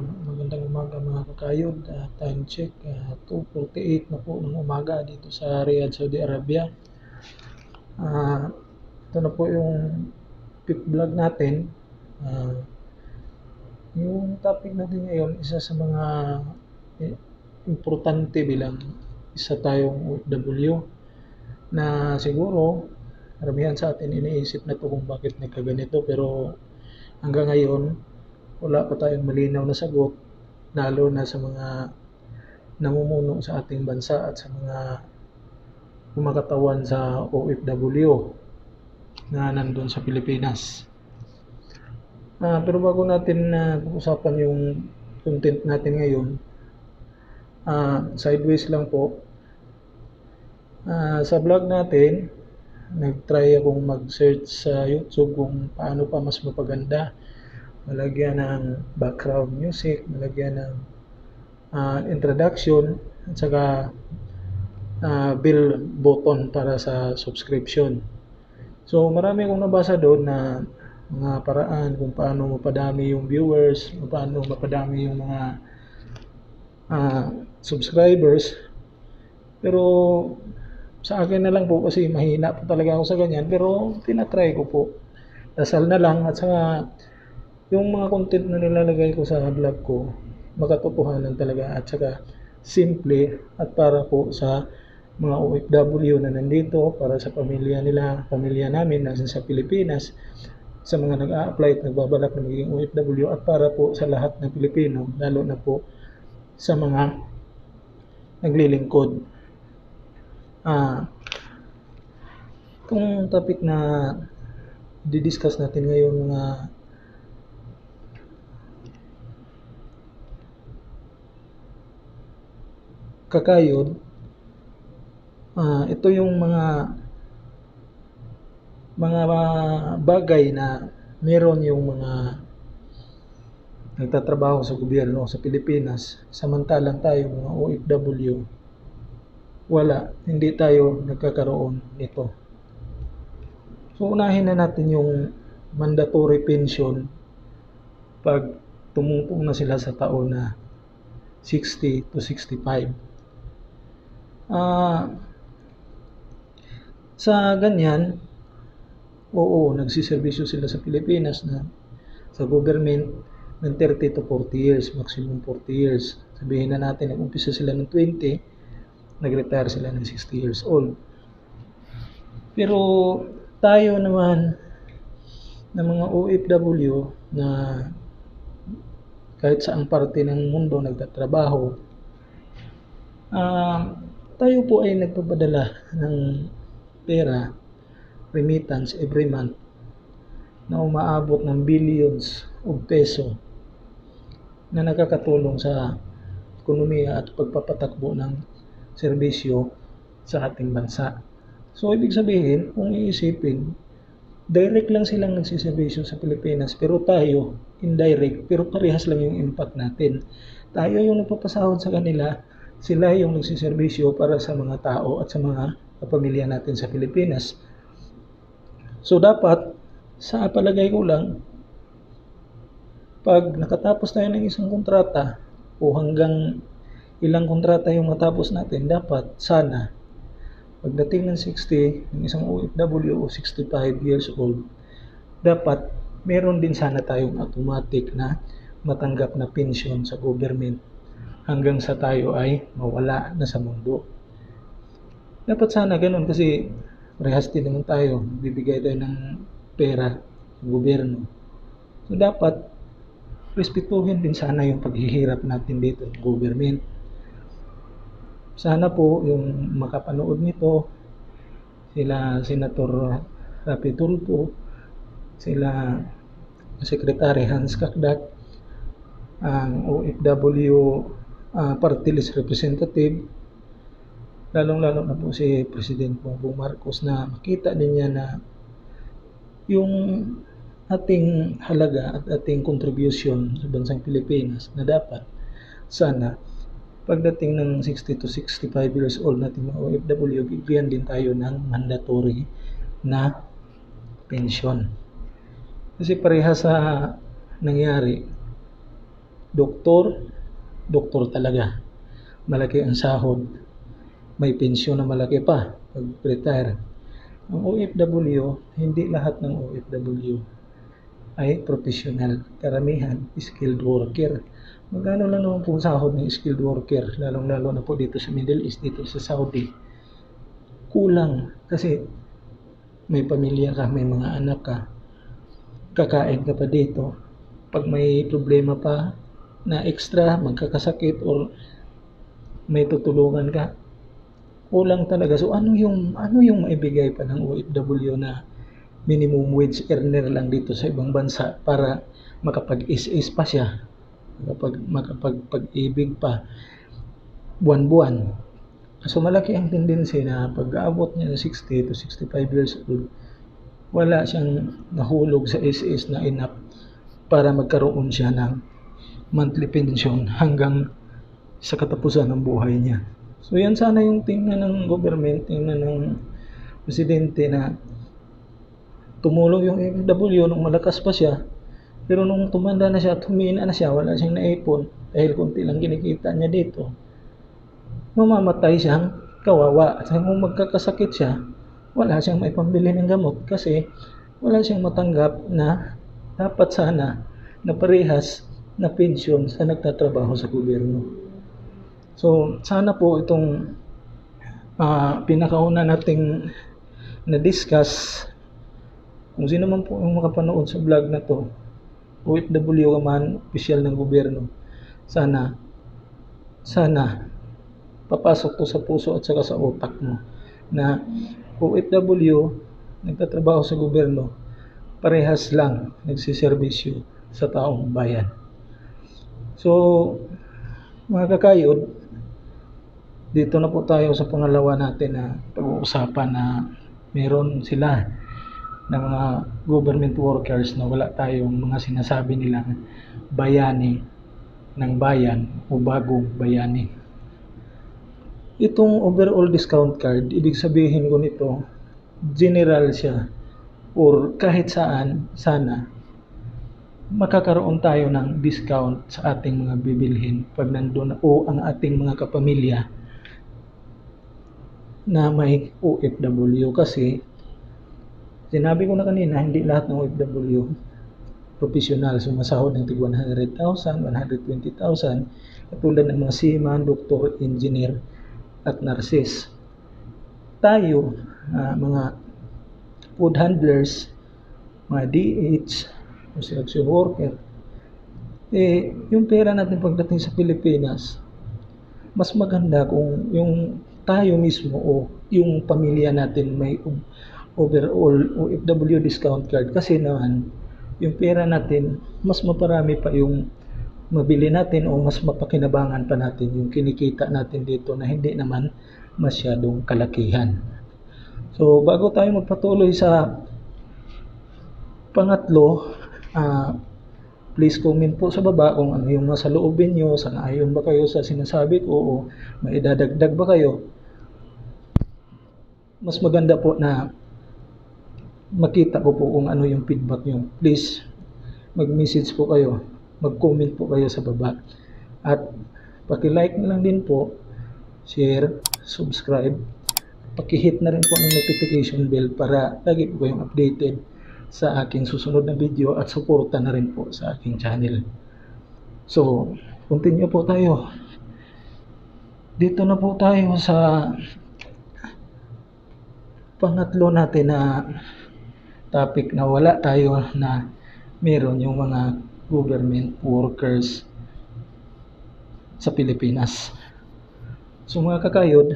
Magandang umaga mga kakayod. Ah, time check, ah, 2.48 na po ng umaga dito sa Riyadh, Saudi Arabia. Ah, ito na po yung fifth vlog natin. Ah, yung topic natin ngayon, isa sa mga eh, importante bilang isa tayong OFW na siguro karamihan sa atin iniisip na to kung bakit nagkaganito pero hanggang ngayon wala pa tayong malinaw na sagot lalo na sa mga namumuno sa ating bansa at sa mga kumakatawan sa OFW na nandun sa Pilipinas. Ah, pero bago natin na usapan yung content natin ngayon, ah, sideways lang po. Ah, sa vlog natin, nag-try akong mag-search sa YouTube kung paano pa mas mapaganda malagyan ng background music, malagyan ng uh, introduction, at saka uh, bell button para sa subscription. So marami akong nabasa doon na mga paraan kung paano mapadami yung viewers, paano mapadami yung mga uh, subscribers. Pero sa akin na lang po kasi mahina po talaga ako sa ganyan pero tinatry ko po. Dasal na lang at saka yung mga content na nilalagay ko sa vlog ko, makatotohanan talaga at saka simple at para po sa mga OFW na nandito, para sa pamilya nila, pamilya namin nasa sa Pilipinas, sa mga nag-a-apply at nagbabalak na maging OFW at para po sa lahat ng Pilipino, lalo na po sa mga naglilingkod. Ah, kung topic na di-discuss natin ngayon mga kakayod, uh, ito yung mga mga bagay na meron yung mga nagtatrabaho sa gobyerno sa Pilipinas samantalang tayo mga OFW wala, hindi tayo nagkakaroon nito. So unahin na natin yung mandatory pension pag tumungtong na sila sa taon na 60 to 65. Uh, sa ganyan, oo, nagsiservisyo sila sa Pilipinas na sa government ng 30 to 40 years, maximum 40 years. Sabihin na natin, nag-umpisa sila ng 20, nag-retire sila ng 60 years old. Pero tayo naman ng mga OFW na kahit saang parte ng mundo nagtatrabaho, uh, tayo po ay nagpapadala ng pera, remittance every month na umaabot ng billions of peso na nakakatulong sa ekonomiya at pagpapatakbo ng serbisyo sa ating bansa. So, ibig sabihin, kung iisipin, direct lang silang nagsiservisyo sa Pilipinas, pero tayo, indirect, pero parehas lang yung impact natin. Tayo yung nagpapasahod sa kanila, sila yung nagsiservisyo para sa mga tao at sa mga kapamilya natin sa Pilipinas. So dapat, sa palagay ko lang, pag nakatapos tayo ng isang kontrata o hanggang ilang kontrata yung matapos natin, dapat sana pagdating ng 60, ng isang OFW o 65 years old, dapat meron din sana tayong automatic na matanggap na pension sa government hanggang sa tayo ay mawala na sa mundo. Dapat sana ganun kasi rehas din naman tayo, bibigay tayo ng pera sa gobyerno. So dapat respetuhin din sana yung paghihirap natin dito ng government. Sana po yung makapanood nito, sila Senator Rapi sila Secretary Hans Kakdak, ang OFW uh, party list representative, lalong-lalo na po si President Bongbong Marcos na makita din niya na yung ating halaga at ating contribution sa bansang Pilipinas na dapat sana pagdating ng 60 to 65 years old natin mga OFW, bigyan din tayo ng mandatory na pension. Kasi pareha sa nangyari doktor, doktor talaga. Malaki ang sahod. May pensyon na malaki pa pag retire. Ang OFW, hindi lahat ng OFW ay professional. Karamihan, skilled worker. Magkano lang naman po sahod ng skilled worker, lalong-lalo na po dito sa Middle East, dito sa Saudi. Kulang kasi may pamilya ka, may mga anak ka, kakain ka pa dito. Pag may problema pa na extra, magkakasakit or may tutulungan ka, kulang talaga. So ano yung ano yung maibigay pa ng OFW na minimum wage earner lang dito sa ibang bansa para makapag-is-is pa siya, makapag makapagpag-ibig pa buwan-buwan. So malaki ang tendency na pag-aabot niya ng 60 to 65 years old, wala siyang nahulog sa SS na enough para magkaroon siya ng monthly pension hanggang sa katapusan ng buhay niya. So yan sana yung tingnan ng government, tingnan ng presidente na tumulong yung FW nung malakas pa siya. Pero nung tumanda na siya, tumina na siya, wala siyang naipon dahil konti lang kinikita niya dito. Mamamatay siyang kawawa. At kung magkakasakit siya, wala siyang maipambili ng gamot kasi wala siyang matanggap na dapat sana na parehas na pensyon sa nagtatrabaho sa gobyerno. So, sana po itong uh, pinakauna nating na-discuss kung sino man po yung makapanood sa vlog na to, OFW ka man, opisyal ng gobyerno, sana, sana, papasok to sa puso at saka sa utak mo na OFW, nagtatrabaho sa gobyerno, parehas lang nagsiservisyo sa taong bayan. So, mga kakayod, dito na po tayo sa pangalawa natin na pag-uusapan na meron sila ng mga government workers na wala tayong mga sinasabi nilang bayani ng bayan o bagong bayani. Itong overall discount card, ibig sabihin ko nito, general siya or kahit saan, sana, makakaroon tayo ng discount sa ating mga bibilhin pag nandun o ang ating mga kapamilya na may OFW kasi sinabi ko na kanina hindi lahat ng OFW professional. Sumasahod ng tig 100,000, 120,000 katulad ng mga seaman, doktor, engineer at nurses. Tayo, uh, mga food handlers, mga DH, construction worker, eh, yung pera natin pagdating sa Pilipinas, mas maganda kung yung tayo mismo o yung pamilya natin may overall OFW discount card kasi naman yung pera natin mas maparami pa yung mabili natin o mas mapakinabangan pa natin yung kinikita natin dito na hindi naman masyadong kalakihan. So bago tayo magpatuloy sa pangatlo, uh, please comment po sa baba kung ano yung nasa loobin nyo, sana ayon ba kayo sa sinasabi ko o maidadagdag ba kayo mas maganda po na makita ko po kung ano yung feedback nyo. Please, mag-message po kayo, mag-comment po kayo sa baba. At paki-like na lang din po, share, subscribe, paki-hit na rin po ng notification bell para lagi po kayong updated sa aking susunod na video at suporta na rin po sa aking channel. So, continue po tayo. Dito na po tayo sa pangatlo natin na topic na wala tayo na meron yung mga government workers sa Pilipinas. So mga kakayod,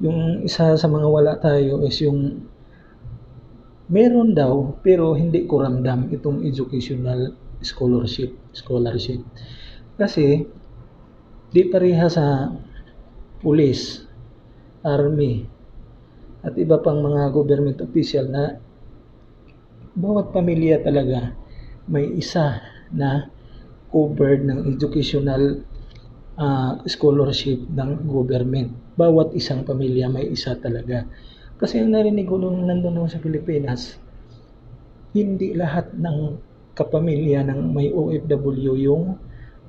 yung isa sa mga wala tayo is yung meron daw pero hindi ko ramdam itong educational scholarship scholarship kasi di pareha sa police army at iba pang mga government official na bawat pamilya talaga may isa na covered ng educational uh, scholarship ng government. Bawat isang pamilya may isa talaga. Kasi ang narinig ko nung nandun sa Pilipinas, hindi lahat ng kapamilya ng may OFW yung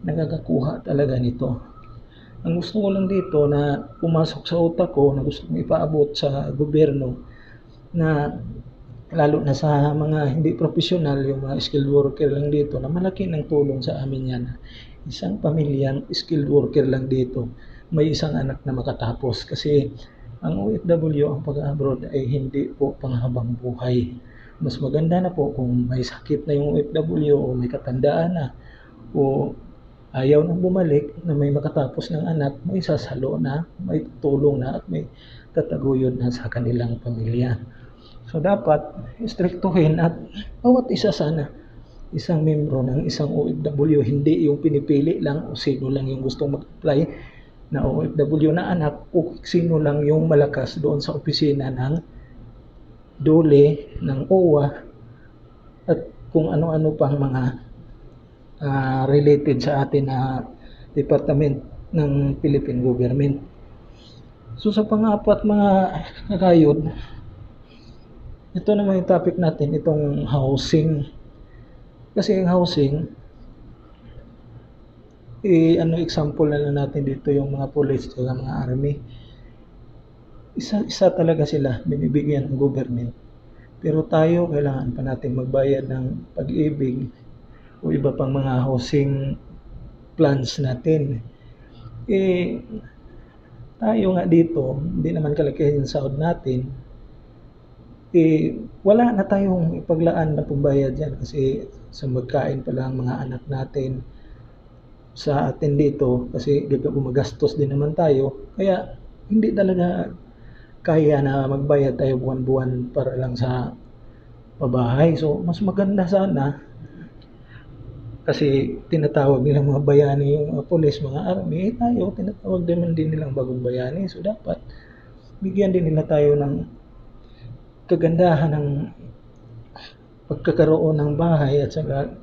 nakakakuha talaga nito. Ang gusto ko lang dito na pumasok sa utak ko na gusto kong ipaabot sa gobyerno na lalo na sa mga hindi profesional, yung mga skilled worker lang dito, na malaki ng tulong sa amin yan. Isang pamilyang skilled worker lang dito, may isang anak na makatapos. Kasi ang OFW, ang pag-abroad ay hindi po panghabang buhay. Mas maganda na po kung may sakit na yung OFW o may katandaan na o ayaw nang bumalik na may makatapos ng anak, may sasalo na, may tulong na at may tataguyod na sa kanilang pamilya. So dapat istriktuhin at bawat isa sana isang membro ng isang OFW, hindi yung pinipili lang o sino lang yung gustong mag-apply na OFW na anak o sino lang yung malakas doon sa opisina ng DOLE, ng OWA at kung ano-ano pang mga uh, related sa atin na department ng Philippine government. So sa pang-apat mga kakayod, ito naman yung topic natin, itong housing. Kasi yung housing, eh, ano example na lang natin dito yung mga police at mga army. Isa, isa talaga sila binibigyan ng government. Pero tayo, kailangan pa natin magbayad ng pag-ibig o iba pang mga housing plans natin. Eh, tayo nga dito, hindi naman kalakihan yung sahod natin, eh, wala na tayong ipaglaan na pambayad dyan kasi sa magkain pa lang mga anak natin sa atin dito kasi gumagastos din naman tayo kaya hindi talaga kaya na magbayad tayo buwan-buwan para lang sa pabahay so mas maganda sana kasi tinatawag nilang mga bayani yung mga polis, mga army, eh, tayo tinatawag din din nilang bagong bayani. So dapat bigyan din nila tayo ng kagandahan ng pagkakaroon ng bahay at saka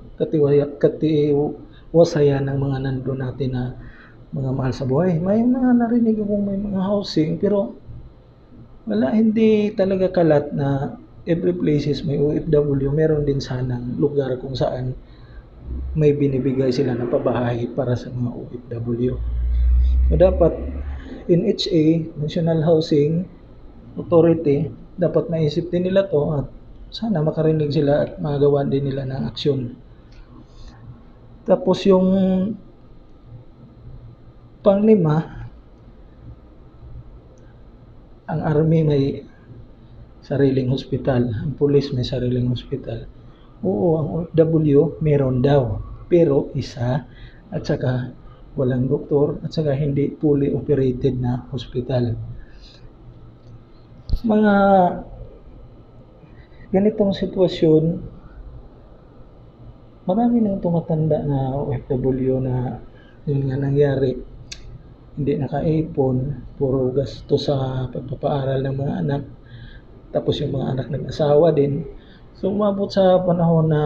katiwaya, katiwasaya ng mga nandun natin na mga mahal sa buhay. May mga narinig akong may mga housing pero wala hindi talaga kalat na every places may OFW meron din sanang lugar kung saan may binibigay sila ng pabahay para sa mga OFW. So dapat NHA, National Housing Authority, dapat maisip din nila to at sana makarinig sila at magawa din nila ng aksyon. Tapos yung panglima, ang army may sariling hospital, ang pulis may sariling hospital. Oo, ang OFW meron daw, pero isa at saka walang doktor at saka hindi fully operated na hospital mga ganitong sitwasyon, marami nang tumatanda na OFW na yun nga nangyari. Hindi nakaipon, puro gasto sa pagpapaaral ng mga anak. Tapos yung mga anak nag-asawa din. So umabot sa panahon na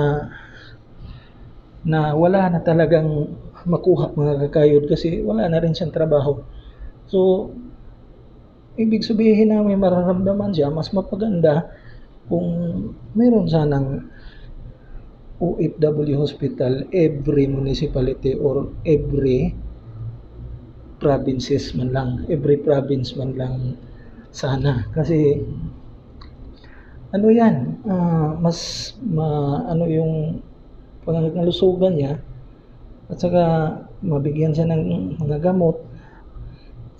na wala na talagang makuha mga kakayod kasi wala na rin siyang trabaho. So ibig sabihin na may mararamdaman siya, mas mapaganda kung meron sanang OFW hospital every municipality or every provinces man lang, every province man lang sana. Kasi ano yan, uh, mas ma, ano yung pangalusugan niya at saka mabigyan siya ng mga gamot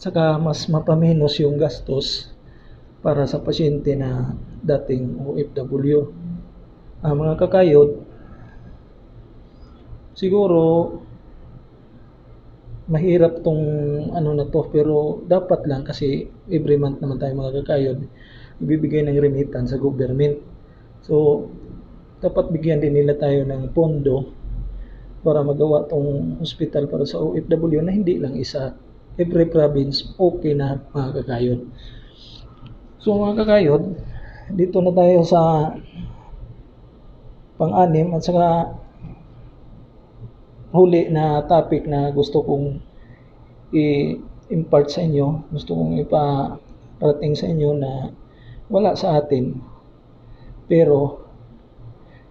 saka mas mapaminos yung gastos para sa pasyente na dating OFW. Uh, mga kakayod, siguro mahirap tong ano na to pero dapat lang kasi every month naman tayo mga kakayod ibibigay ng remittance sa government. So, dapat bigyan din nila tayo ng pondo para magawa tong hospital para sa OFW na hindi lang isa every province okay na mga kakayod. So mga kakayod, dito na tayo sa pang-anim at saka huli na topic na gusto kong i-impart sa inyo, gusto kong iparating sa inyo na wala sa atin pero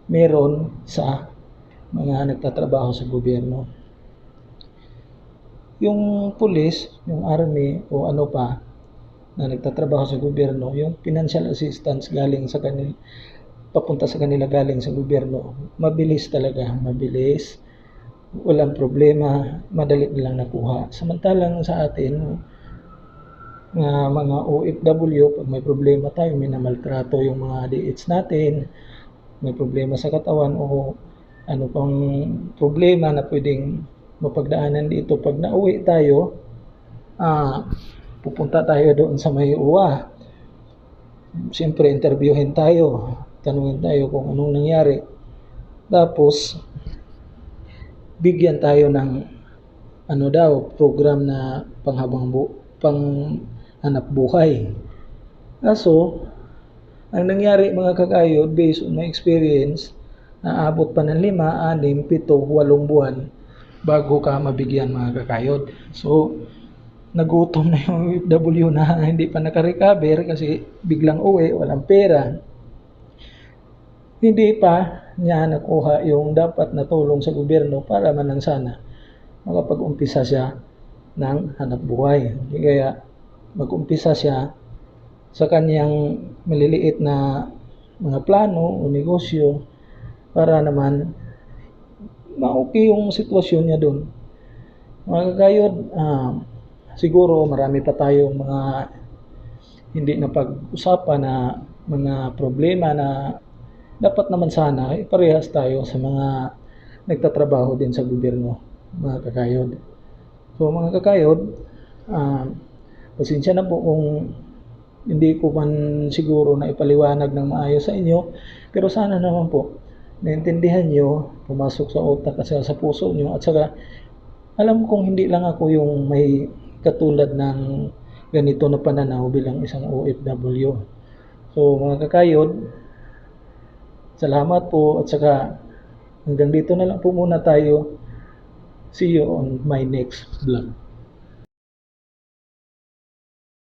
meron sa mga nagtatrabaho sa gobyerno. yung police, yung army o ano pa na nagtatrabaho sa gobyerno, yung financial assistance galing sa kanila papunta sa kanila galing sa gobyerno, mabilis talaga, mabilis. Walang problema, madali nilang nakuha. Samantalang sa atin, nga mga OFW, pag may problema tayo, may namaltrato yung mga DH natin, may problema sa katawan o ano pang problema na pwedeng mapagdaanan dito. Pag nauwi tayo, ah, pupunta tayo doon sa may uwa. Siyempre, interviewin tayo. Tanungin tayo kung anong nangyari. Tapos, bigyan tayo ng ano daw, program na panghabang bu pang hanap buhay. Kaso, ang nangyari mga kakayod, based on my experience, naabot pa ng lima, anim, pito, walong buwan bago ka mabigyan mga kakayod. So, nagutom na yung OFW na hindi pa nakarecover kasi biglang uwi, walang pera. Hindi pa niya nakuha yung dapat na tulong sa gobyerno para man lang sana makapag-umpisa siya ng hanap buhay. Kaya mag-umpisa siya sa kanyang maliliit na mga plano o negosyo para naman ma-okay yung sitwasyon niya doon. Mga kakayod, ah, siguro marami pa tayong mga hindi na pag-usapan na mga problema na dapat naman sana eh, parehas tayo sa mga nagtatrabaho din sa gobyerno, mga kakayod. So mga kakayod, ah, pasensya na po kung hindi ko man siguro na ipaliwanag ng maayos sa inyo, pero sana naman po naintindihan nyo, pumasok sa utak at sa puso nyo at saka alam kong hindi lang ako yung may katulad ng ganito na pananaw bilang isang OFW. So mga kakayod, salamat po at saka hanggang dito na lang po muna tayo. See you on my next vlog.